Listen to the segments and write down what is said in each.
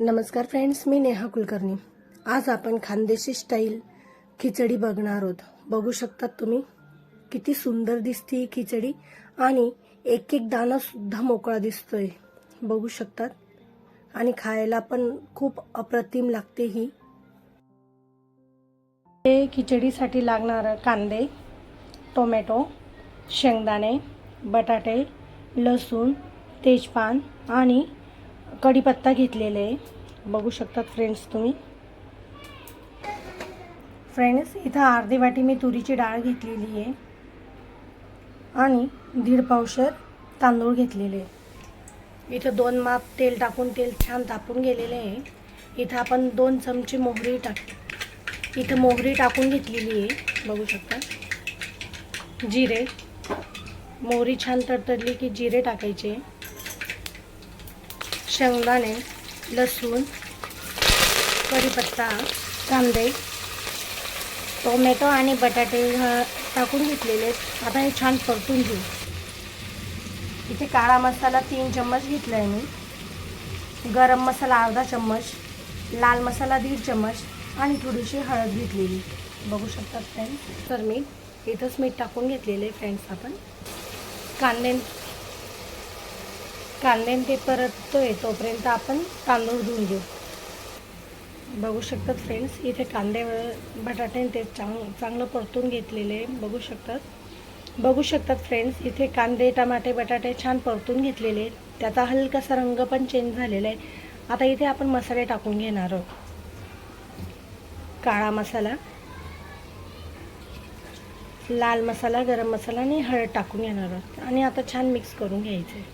नमस्कार फ्रेंड्स मी नेहा कुलकर्णी. आज आपण खानदेशी स्टाईल खिचडी बघणार आहोत. बघू शकतात तुम्ही किती सुंदर दिसते ही खिचडी आणि एक एक दाणा सुद्धा मोकळा दिसतोय. बघू शकतात. आणि खायला पण खूप अप्रतिम लागते ही. हे खिचडीसाठी लागणारं कांदे टोमॅटो शेंगदाणे बटाटे लसूण तेजपान आणि कढीपत्ता घेतलेला आहे. बघू शकतात फ्रेंड्स तुम्ही. फ्रेंड्स इथं अर्धी वाटी मी तुरीची डाळ घेतलेली आहे. आणि दीड पावशर तांदूळ घेतलेले आहे. इथं दोन माप तेल टाकून तेल छान तापून गेलेले आहे. इथं आपण दोन चमचे मोहरी टाक इथं मोहरी टाकून घेतलेली आहे. बघू शकता. जिरे. मोहरी छान तडतडली की जिरे टाकायचे. शेंगदाणे लसूण कढीपत्ता कांदे टोमॅटो आणि बटाटे टाकून घेतलेले. आहेत आता हे छान परतून घेऊ. इथे काळा मसाला तीन चम्मच घेतला आहे मी. गरम मसाला अर्धा चम्मच लाल मसाला दीड चम्मच आणि थोडीशी हळद घेतलेली. बघू शकतात फ्रेंड्स तर मी इथंच मीठ टाकून घेतलेले फ्रेंड्स आपण. कांदे कांदे ते आहे तोपर्यंत आपण तांदूळ धुवून घेऊ. बघू शकतात फ्रेंड्स इथे कांदे व बटाटे ते चांग चांगलं परतून घेतलेले बघू शकतात. बघू शकतात फ्रेंड्स इथे कांदे टमाटे बटाटे छान परतून घेतलेले आहेत. त्याचा हलकासा रंग पण चेंज झालेला आहे. आता इथे आपण मसाले टाकून घेणार आहोत. काळा मसाला लाल मसाला गरम मसाला आणि हळद टाकून घेणार आहोत. आणि आता छान मिक्स करून घ्यायचे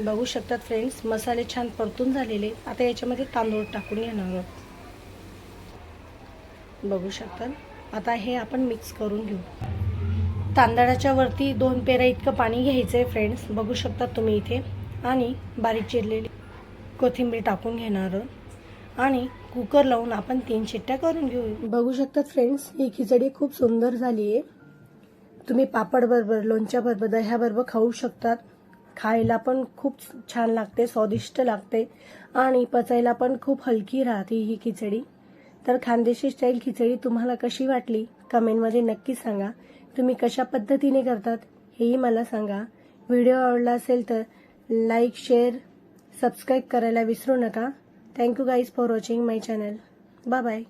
बघू शकतात फ्रेंड्स मसाले छान परतून झालेले. आता याच्यामध्ये तांदूळ टाकून घेणार आहोत. बघू शकतात. आता हे आपण मिक्स करून घेऊ. तांदळाच्या वरती दोन पेरा इतकं पाणी घ्यायचं आहे फ्रेंड्स बघू शकतात तुम्ही इथे. आणि बारीक चिरलेली कोथिंबीर टाकून घेणार आहोत. आणि कुकर लावून आपण तीन शिट्ट्या करून घेऊ. बघू शकतात फ्रेंड्स ही खिचडी खूप सुंदर झाली आहे तुम्ही पापड बरोबर लोणच्या बरोबर दह्याबरोबर खाऊ शकतात. खायला पण खूप छान लागते स्वादिष्ट लागते आणि पचायला पण खूप हलकी राहते ही खिचडी. तर खानदेशी स्टाईल खिचडी तुम्हाला कशी वाटली? कमेंटमध्ये नक्की सांगा. तुम्ही कशा पद्धतीने करतात हेही मला सांगा. व्हिडिओ आवडला असेल तर लाईक शेअर सबस्क्राईब करायला विसरू नका. Thank you guys for watching my channel bye bye